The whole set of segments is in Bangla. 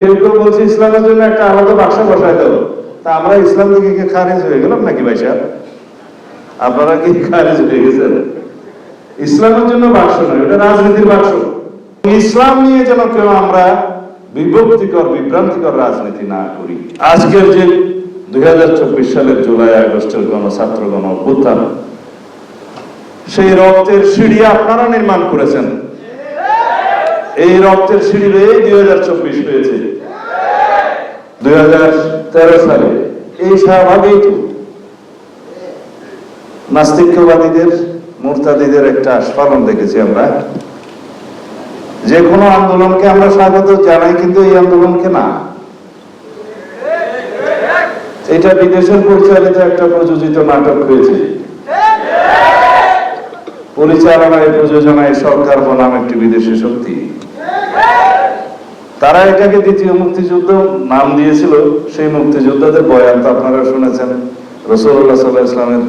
কেউ বলছে ইসলামের জন্য একটা আলাদা বাক্স বসায় দেবো তা আমরা ইসলাম থেকে খারিজ হয়ে গেলাম নাকি ভাই সাহেব? আপনারা কি খারিজ হয়ে গেছেন? ইসলামের জন্য বাক্স নয়, ওটা রাজনীতির বাক্স। ইসলাম নিয়ে যেন কেউ আমরা বিভক্তিকর, বিভ্রান্তিকর রাজনীতি না করি। আজকের যে দুই হাজার চব্বিশ সালের জুলাই আগস্টের গণ ছাত্র গণ অভ্যুত্থান, সেই রক্তের সিঁড়ি আপনারা নির্মাণ করেছেন। এই রক্তের সিঁড়ি বেয়ে দুই হাজার চব্বিশ হয়েছে। দুই হাজার তেরো সালে। এই শাহবাগেই তো নাস্তিক্যবাদীদের মুরতাদিদের একটা আস্ফালন দেখেছি আমরা। যে কোনো আন্দোলনকে আমরা স্বাগত জানাই, কিন্তু এই আন্দোলনকে না। এটা বিদেশের পরিচালিত একটা প্রযোজিত নাটক হয়েছে। পরিচালনায়, প্রযোজনায় সরকার বনাম একটি বিদেশি শক্তি। তারা এটাকে দ্বিতীয় মুক্তিযুদ্ধ নাম দিয়েছিল, সেই মুক্তিযোদ্ধাদের বয়ান তো আপনারা শুনেছেন। রসুল্লাহ সাল্লাহ ইসলামের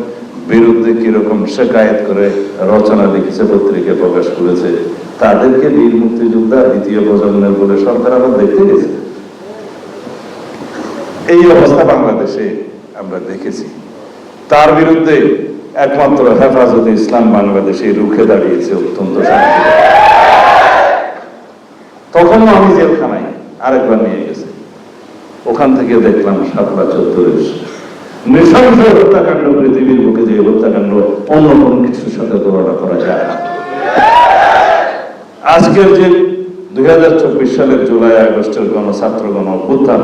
বিরুদ্ধে কীরকম শেকায়ত করে রচনা লিখেছে, পত্রিকায় প্রকাশ করেছে। তাদেরকে বীর মুক্তিযোদ্ধা দ্বিতীয় প্রজন্মের বলে সরকার আবার দেখতে গেছে। এই অবস্থা বাংলাদেশে আমরা দেখেছি। তার বিরুদ্ধে একমাত্র হেফাজতে ইসলাম বাংলাদেশে রুখে দাঁড়িয়েছে অত্যন্ত শান্তি। আমি জেলখানায় আরেকবার নিয়ে গেছে। ওখান থেকে দেখলাম সাতলা চত্বরের হত্যাকাণ্ড, পৃথিবীর বুকে যে হত্যাকাণ্ড, অন্য কোনো কিছুর সাথে তুলনা করা যায় না। আজকের যে দুই হাজার চব্বিশ সালের জুলাই, আগস্টের গণ, ছাত্র গণ অভ্যুত্থান,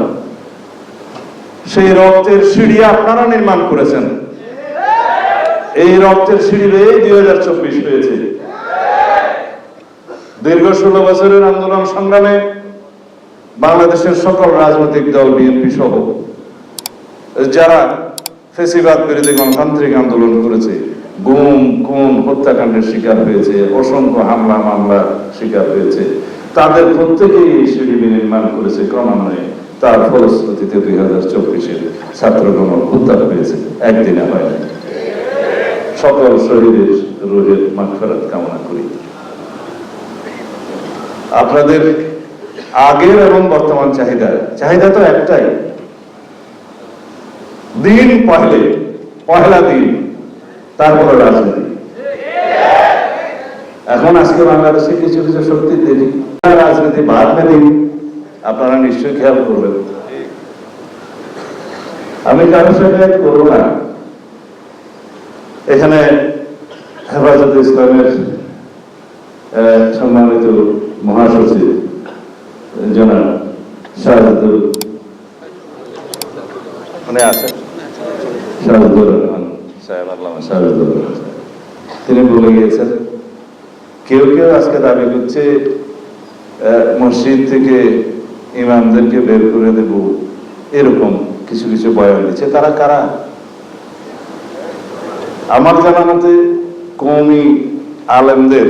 সেই রক্তের সিঁড়ি আপনারা নির্মাণ করেছেন। এই রক্তের সিঁড়ি বেয়ে দুই হয়েছে। দীর্ঘ ষোলো বছরের আন্দোলন সংগ্রামে বাংলাদেশের সকল রাজনৈতিক দল, বিএনপি সহ যারা ফেসিবাদ বিরোধী গণতান্ত্রিক আন্দোলন করেছে, গুম, খুন, হত্যাকাণ্ডের শিকার হয়েছে, অসংখ্য হামলা, মামলার শিকার হয়েছে, তাদের প্রত্যেকেই এই সিঁড়ি নির্মাণ করেছে, ক্রমান্বয়ে তার ফলশ্রুতিতে দুই হাজার চব্বিশের ছাত্রগণ হত্যা হয়েছে, একদিনে হয় সকল শহীদের রোহের মাগফিরাত কামনা করি। আপনাদের আগের এবং বর্তমান চাহিদা। চাহিদা তো একটাই। দিন পহলে, পহেলা দিন তারপরে রাজনীতি এখন আজকে বাংলাদেশে কিছু কিছু শক্তি দেরি। রাজনীতি বাদ দিন। আপনারা নিশ্চয়ই খেয়াল করবেন। আমি কারোর সাথে করব না। এখানে হেফাজত ইসলামের সম্মানিত মহাসচিব জনাব শাহাদুল মানে আছে শাহাদুর রহমান। সাহেব আল্লামা শাহাদুর রহমান। তিনি বলে গিয়েছেন কেউ কেউ আজকে দাবি করছে মসজিদ থেকে ইমামদেরকে বের করে দেব এরকম কিছু কিছু বয়ান দিচ্ছে। তারা কারা? আমার জানা মতে কৌমি আলেমদের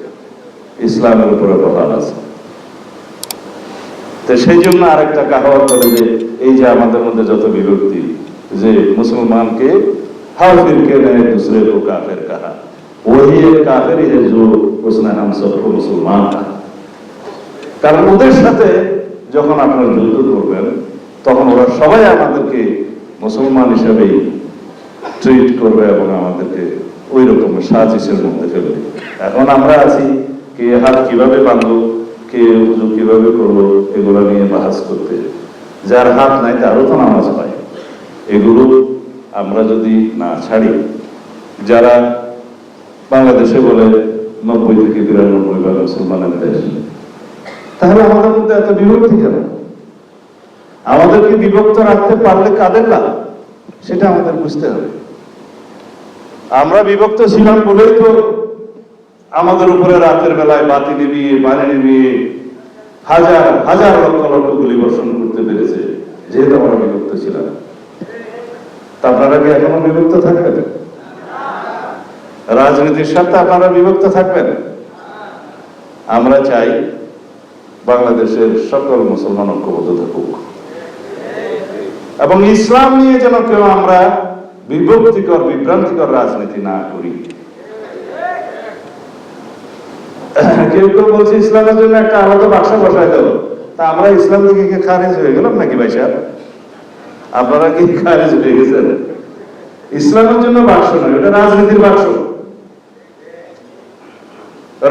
ইসলামের উপরে বহাল আছে। তো সেই জন্য আরেকটা কাহাওয়া করে যে, এই যে আমাদের মধ্যে যত বিভক্তি, যে মুসলমানকে নেয়, দুসরে কাফের কাহা। ওই কাফের উসনে হাম মুসলমান। কারণ ওদের সাথে যখন আপনারা যুদ্ধ করবেন, তখন ওরা সবাই আমাদেরকে মুসলমান হিসাবেই ট্রিট করবে এবং আমাদেরকে ওই রকম সাজিসের মধ্যে ফেলবে এখন আমরা আছি কে হাত কীভাবে বাঁধবো, কে উজু কীভাবে করব, এগুলো নিয়ে বাহাস করতে যার হাত নাই, তারও তো নামাজ হয়। এগুলো আমরা যদি না ছাড়ি, যারা বাংলাদেশে বলে নব্বই থেকে বিরানব্বই ভাগ মুসলমানের দেশ, তাহলে আমাদের মধ্যে এত বিভক্তি কেন? আমাদেরকে বিভক্ত রাখতে পারলে কাদের লাভ? সেটা আমাদের বুঝতে হবে। আমরা বিভক্ত ছিলাম বলেই তো আমাদের উপরে রাতের বেলায় বাতি নিবিয়ে পানি নিবিয়ে হাজার হাজার লক্ষ লক্ষ গুলি বর্ষণ করতে পেরেছে, যেহেতু আমরা বিভক্ত ছিলাম। তা আপনারা কি এখনও বিভক্ত থাকবেন? রাজনীতির সাথে আপনারা বিভক্ত থাকবেন? আমরা চাই বাংলাদেশের সকল মুসলমান ঐক্যবদ্ধ থাকুক। এবং ইসলাম নিয়ে যেন কেউ আমরা বিভক্তিকর, বিভ্রান্তিকর রাজনীতি না করি। কেউ কেউ বলছে, ইসলামের জন্য একটা আলাদা বাক্স বসায় দেব তা আমরা ইসলাম থেকে কি খারিজ হয়ে গেলাম নাকি ভাই আপনারা কি খারিজ হয়ে গেছেন? ইসলামের জন্য বাক্স নয়, এটা রাজনীতির বাক্স।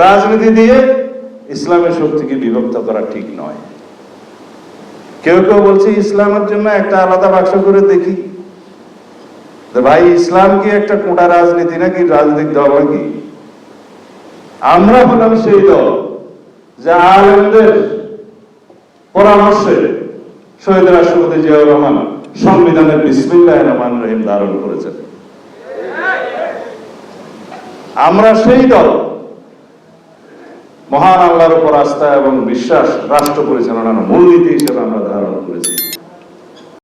রাজনীতি দিয়ে ইসলামের শক্তিকে বিভক্ত করা ঠিক নয়। কেউ কেউ বলছে, ইসলামের জন্য একটা আলাদা বাক্স করে দেখি। ভাই, ইসলাম কি একটা কোটা রাজনীতি নাকি রাজনৈতিক দল নাকি আমরা হলাম সেই দল যা আলেমদের পরামর্শে শহীদ রাষ্ট্রপতি জিয়াউর রহমান সংবিধানের বিসমিল্লাহ রহমান রহিম ধারণ করেছেন। আমরা সেই দল মহান আল্লাহর উপর আস্থা এবং বিশ্বাস, রাষ্ট্র পরিচালনার মূলনীতি হিসেবে আমরা ধারণ